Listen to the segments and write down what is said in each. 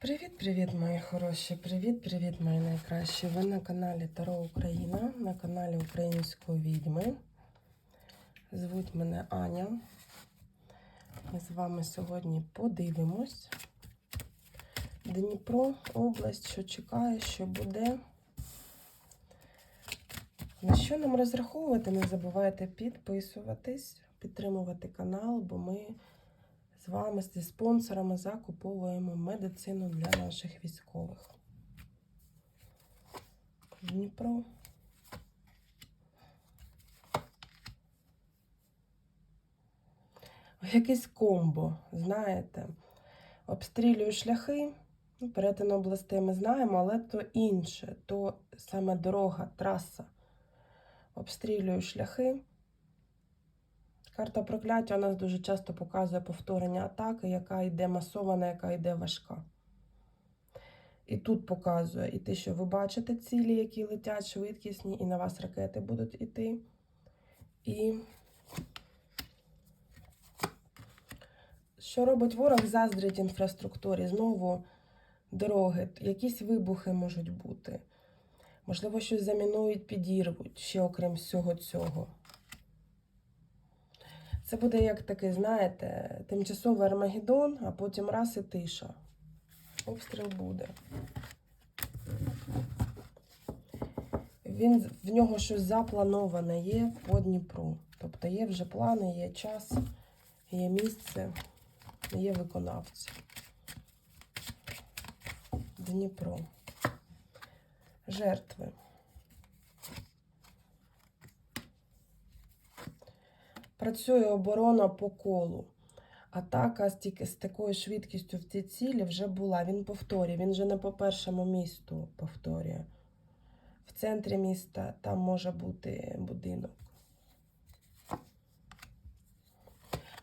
Привіт-привіт, мої хороші! Привіт-привіт, мої найкращі! Ви на каналі Таро Україна, на каналі Української відьми. Звуть мене Аня. Ми з вами сьогодні подивимось. Дніпро, область, що чекає, що буде. На що нам розраховувати? Не забувайте підписуватись, підтримувати канал, бо ми з вами, зі спонсорами, закуповуємо медицину для наших військових. Дніпро. Якесь комбо, знаєте, обстрілюю шляхи, ну, перетин областей ми знаємо, але то інше, то саме дорога, траса. Обстрілюю шляхи. Карта прокляття у нас дуже часто показує повторення атаки, яка йде масована, яка йде важка. І тут показує і те, що ви бачите цілі, які летять швидкісні, і на вас ракети будуть іти. І що робить ворог? Заздрить інфраструктурі. Знову дороги, якісь вибухи можуть бути. Можливо, щось замінують, підірвуть, ще окрім всього цього. Це буде як такий, знаєте, тимчасовий Армагеддон, а потім раз і тиша. Обстріл буде. Він, в нього щось заплановане є по Дніпру. Тобто є вже плани, є час, є місце, є виконавці. Дніпро. Жертви. Працює оборона по колу. Атака з такою швидкістю в цій цілі вже була. Він повторює, він вже не по першому місту повторює. В центрі міста там може бути будинок.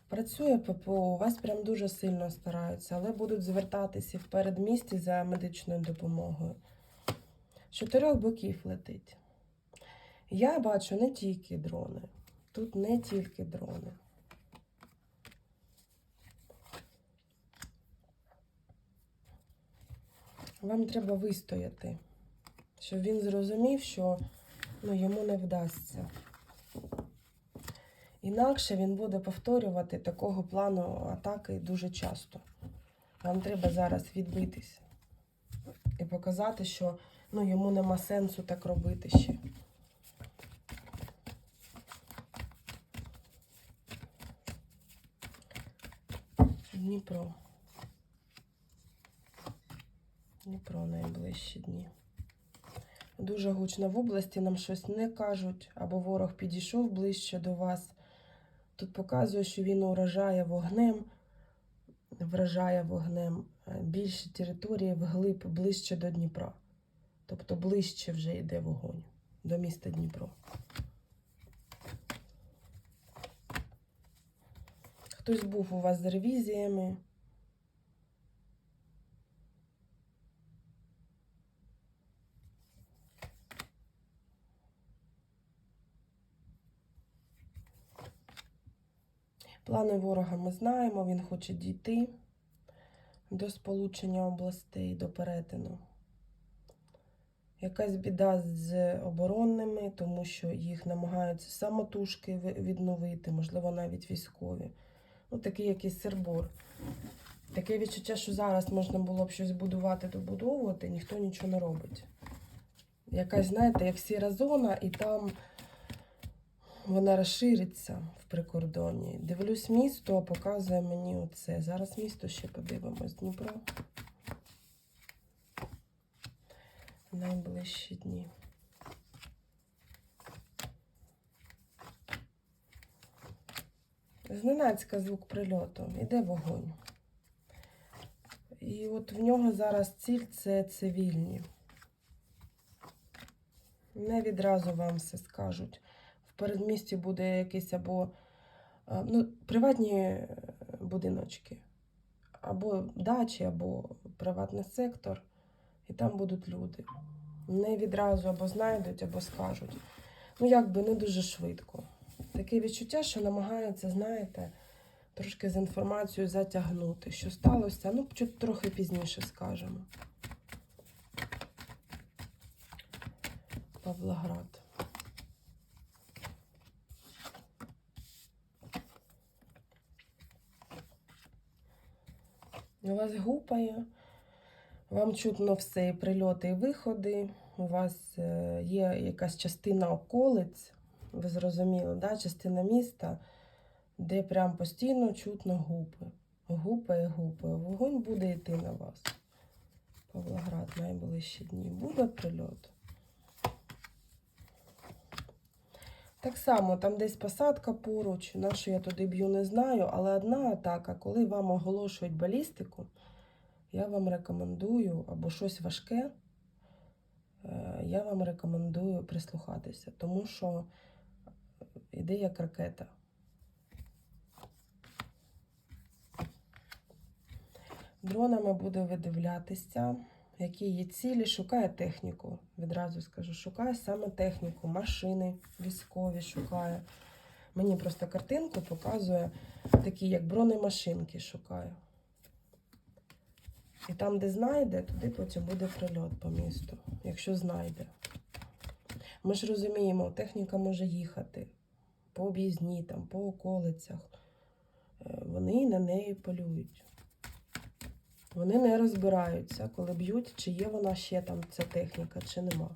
Працює ППО, у вас прям дуже сильно стараються, але будуть звертатися в передмісті за медичною допомогою. З чотирьох боків летить. Я бачу не тільки дрони. Тут не тільки дрони. Вам треба вистояти, щоб він зрозумів, що ну, йому не вдасться. Інакше він буде повторювати такого плану атаки дуже часто. Вам треба зараз відбитися і показати, що ну, йому нема сенсу так робити ще. Дніпро. Дніпро найближчі дні. Дуже гучно в області нам щось не кажуть, або ворог підійшов ближче до вас. Тут показує, що він уражає вогнем, вражає вогнем е, більші території вглиб ближче до Дніпра. Тобто ближче вже йде вогонь до міста Дніпро. Хтось був у вас з ревізіями. Плани ворога ми знаємо, він хоче дійти до сполучення областей, до перетину. Якась біда з оборонними, тому що їх намагаються самотужки відновити, можливо, навіть військові. Ну, такий якийсь сербор. Таке відчуття, що зараз можна було б щось будувати, добудовувати, ніхто нічого не робить. Якась, знаєте, як сіра зона, і там вона розшириться в прикордонні. Дивлюсь місто, показує мені оце. Зараз місто ще подивимось. Дніпро. Найближчі дні. Зненацька звук прильоту. Іде вогонь. І от в нього зараз ціль це цивільні. Не відразу вам все скажуть. В передмісті буде якийсь або ну, приватні е, будиночки, або дачі, або приватний сектор, і там будуть люди. Не відразу або знайдуть, або скажуть. Ну, якби не дуже швидко. Таке відчуття, що намагаються, знаєте, трошки з інформацією затягнути. Що сталося? Ну, трохи пізніше скажемо. Павлоград. У вас гупає, вам чутно все, і прильоти, і виходи. У вас е, є якась частина околиць, ви зрозуміли, да? частина міста, де прям постійно чутно гупи. Гупає, гупає. Вогонь буде йти на вас. Павлоград найближчі дні. Буде прильот. Так само, там десь посадка поруч, на що я туди б'ю, не знаю, але одна атака, коли вам оголошують балістику, я вам рекомендую, або щось важке, е, я вам рекомендую прислухатися, тому що іде як ракета. Дронами буде видивлятися, які є цілі, шукає техніку. Відразу скажу, шукає саме техніку, машини військові шукає. Мені просто картинку показує такі, як бронемашинки шукає. І там, де знайде, туди потім буде прильот по місту, якщо знайде. Ми ж розуміємо, техніка може їхати по об'їзні, там, по околицях. Е, Вони на неї полюють. Вони не розбираються, коли б'ють, чи є вона ще там, ця техніка, чи нема.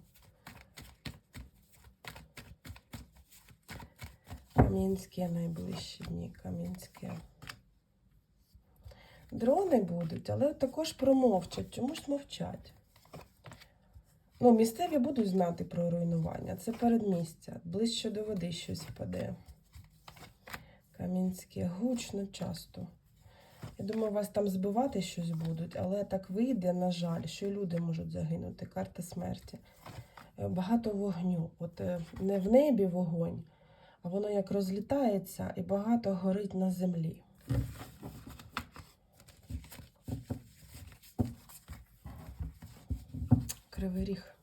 Кам'янське найближчі дні, Кам'янське. Дрони будуть, але також промовчать. Чому ж мовчать? Ну, місцеві будуть знати про руйнування. Це передмістя. Ближче до води щось впаде. Кам'янське гучно часто. Я думаю, вас там збивати щось будуть, але так вийде, на жаль, що і люди можуть загинути. Карта смерті. Е, Багато вогню. От е, не в небі вогонь, а воно як розлітається і багато горить на землі. Кривий ріг.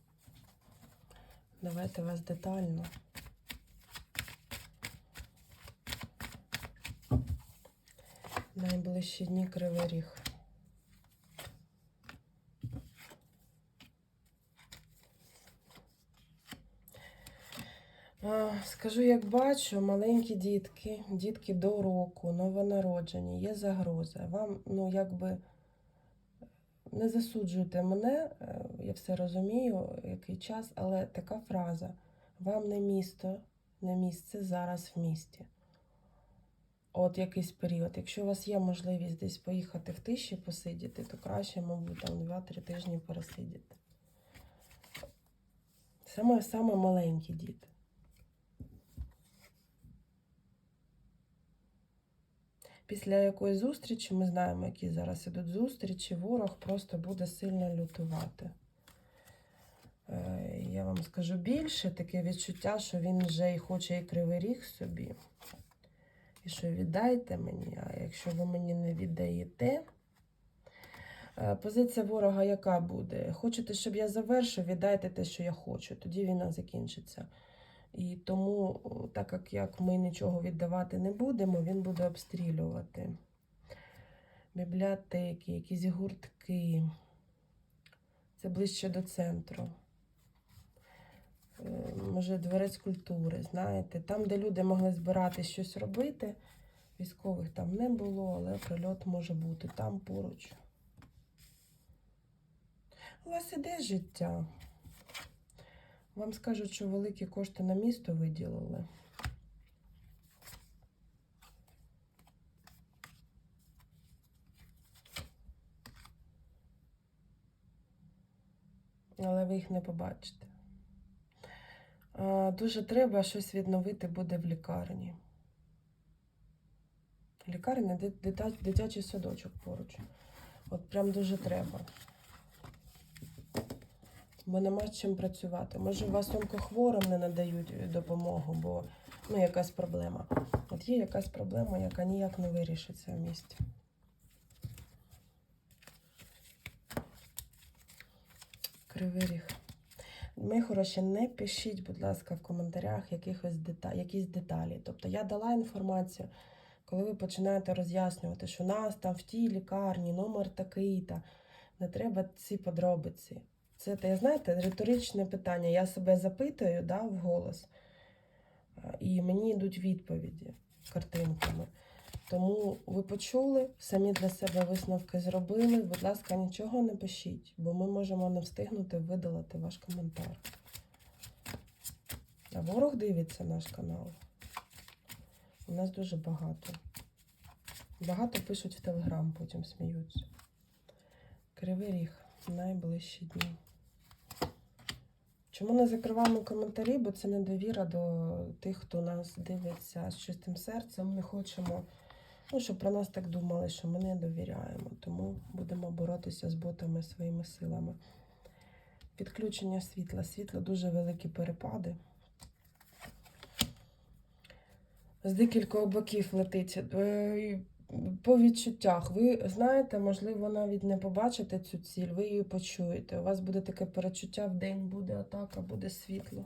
Давайте вас детально. Найближчі дні Кривий Ріг. Скажу, як бачу, маленькі дітки, дітки до року, новонароджені, є загроза. Вам, ну, якби не засуджуйте мене, е, я все розумію, який час, але така фраза: вам не місто, не місце зараз в місті от якийсь період. Якщо у вас є можливість десь поїхати в тиші посидіти, то краще, мабуть, там 2-3 тижні пересидіти. Саме саме маленькі діти. Після якоїсь зустрічі, ми знаємо, які зараз ідуть зустрічі, ворог просто буде сильно лютувати. Е, Я вам скажу більше, таке відчуття, що він вже і хоче і кривий ріг собі. І що віддайте мені, а якщо ви мені не віддаєте, е, позиція ворога яка буде? Хочете, щоб я завершив, віддайте те, що я хочу. Тоді війна закінчиться. І тому, так як, як ми нічого віддавати не будемо, він буде обстрілювати. Бібліотеки, якісь гуртки. Це ближче до центру. Е, Може, дворець культури, знаєте, там, де люди могли збирати щось робити, військових там не було, але прильот може бути там поруч. У вас іде життя. Вам скажуть, що великі кошти на місто виділили. Але ви їх не побачите. Дуже треба щось відновити буде в лікарні. Лікарня, дитячий садочок поруч. От прям дуже треба. Бо нема з чим працювати. Може, у вас онкохворим не надають допомогу, бо ну, якась проблема. От є якась проблема, яка ніяк не вирішиться в місті. Кривий ріг. Мої хороші, не пишіть, будь ласка, в коментарях якихось дета... якісь деталі. Тобто я дала інформацію, Коли ви починаєте роз'яснювати, що нас там в тій лікарні, номер такий-то, не треба ці подробиці. Це, та, знаєте, риторичне питання. Я себе запитую да, вголос, а, і мені йдуть відповіді картинками. Тому ви почули, самі для себе висновки зробили. Будь ласка, нічого не пишіть, бо ми можемо не встигнути видалити ваш коментар. А ворог дивиться наш канал. У нас дуже багато. Багато пишуть в Телеграм, потім сміються. Кривий ріг. Найближчі дні. Чому не закриваємо коментарі? Бо це недовіра до тих, хто нас дивиться з чистим серцем. Не хочемо, ну, щоб про нас так думали, що ми не довіряємо. Тому будемо боротися з ботами своїми силами. Підключення світла. Світло дуже великі перепади. З декількох боків летить. По відчуттях. Ви знаєте, можливо, навіть не побачите цю ціль, ви її почуєте. У вас буде таке перечуття, в день буде атака, буде світло.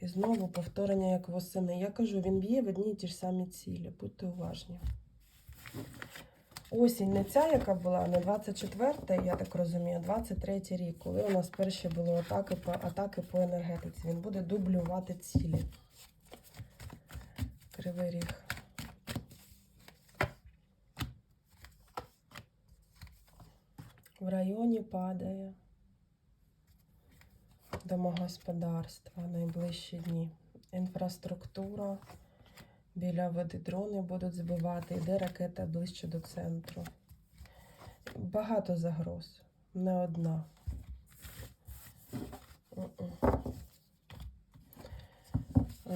І знову повторення, як восени. Я кажу, він б'є в одні й ті ж самі цілі. Будьте уважні. Осінь не ця, яка була, не 24 я так розумію, а 23 рік, коли у нас перші були атаки по, атаки по енергетиці. Він буде дублювати цілі. Кривий ріг. В районі падає домогосподарства найближчі дні. Інфраструктура. Біля води дрони будуть збивати, йде ракета ближче до центру. Багато загроз, не одна.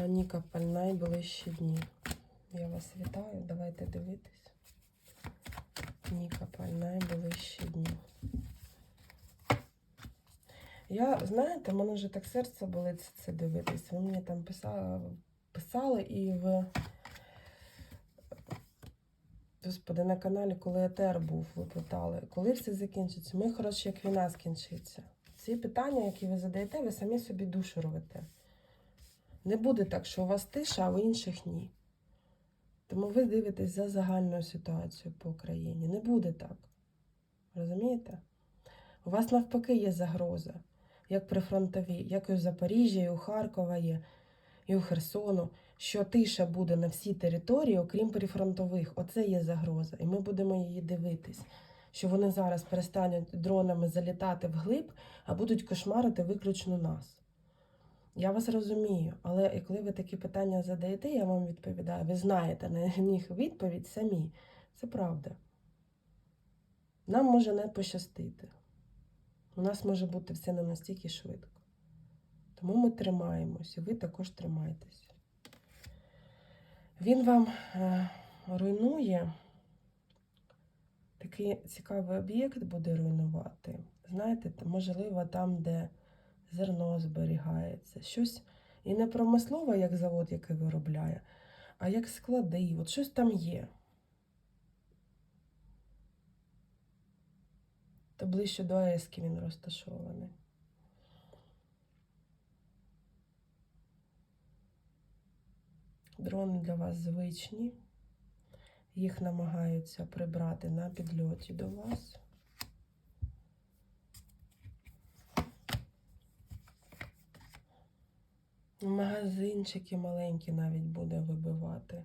Нікополь, найближчі дні. Я вас вітаю, давайте дивитись. Нікополь, найближчі дні. Я, знаєте, в мене вже так серце болить це дивитись. Ви мені там писали, писали і в Господи, на каналі, коли етер був, ви питали, коли все закінчиться? Ми хороші, як війна скінчиться. Ці питання, які ви задаєте, ви самі собі душу рвете. Не буде так, що у вас тиша, а у інших ні. Тому ви дивитесь за загальною ситуацією по Україні. Не буде так. Розумієте? У вас навпаки є загроза, як при фронтовій, як і у Запоріжжя, і у Харкова є, і у Херсону, що тиша буде на всій території, окрім прифронтових. Оце є загроза. І ми будемо її дивитись. Що вони зараз перестануть дронами залітати вглиб, а будуть кошмарити виключно нас. Я вас розумію, але коли ви такі питання задаєте, я вам відповідаю. Ви знаєте на них відповідь самі. Це правда. Нам може не пощастити. У нас може бути все не настільки швидко. Тому ми тримаємось, і ви також тримайтесь. Він вам е, руйнує. Такий цікавий об'єкт буде руйнувати. Знаєте, можливо, там, де зерно зберігається, щось і не промислове, як завод, який виробляє, а як склади. От щось там є. То ближче до АЕСки він розташований. Дрони для вас звичні. Їх намагаються прибрати на підльоті до вас. Магазинчики маленькі навіть буде вибивати.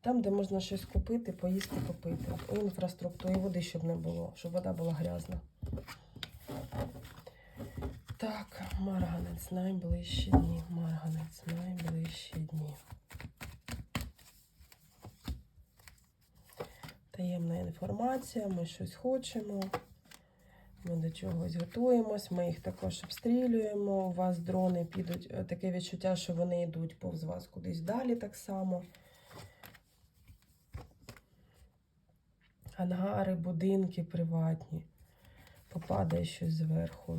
Там, де можна щось купити, поїсти, попити. У інфраструктурі води, щоб не було, щоб вода була грязна. Так, марганець, найближчі дні. Марганець, найближчі дні. Таємна інформація, ми щось хочемо. Ми до чогось готуємось, ми їх також обстрілюємо. У вас дрони підуть, е, таке відчуття, що вони йдуть повз вас кудись далі так само. Ангари, будинки приватні. Попадає щось зверху.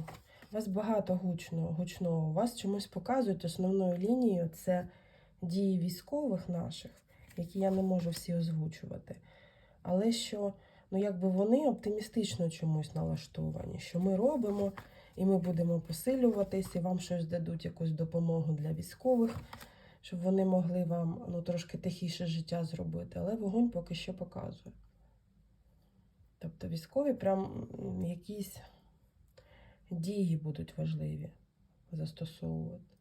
У вас багато гучного, гучного. У вас чомусь показують основною лінією це дії військових наших, які я не можу всі озвучувати. Але що ну якби вони оптимістично чомусь налаштовані, що ми робимо, і ми будемо посилюватись, і вам щось дадуть, якусь допомогу для військових, щоб вони могли вам ну, трошки тихіше життя зробити. Але вогонь поки що показує. Тобто військові прям якісь дії будуть важливі застосовувати.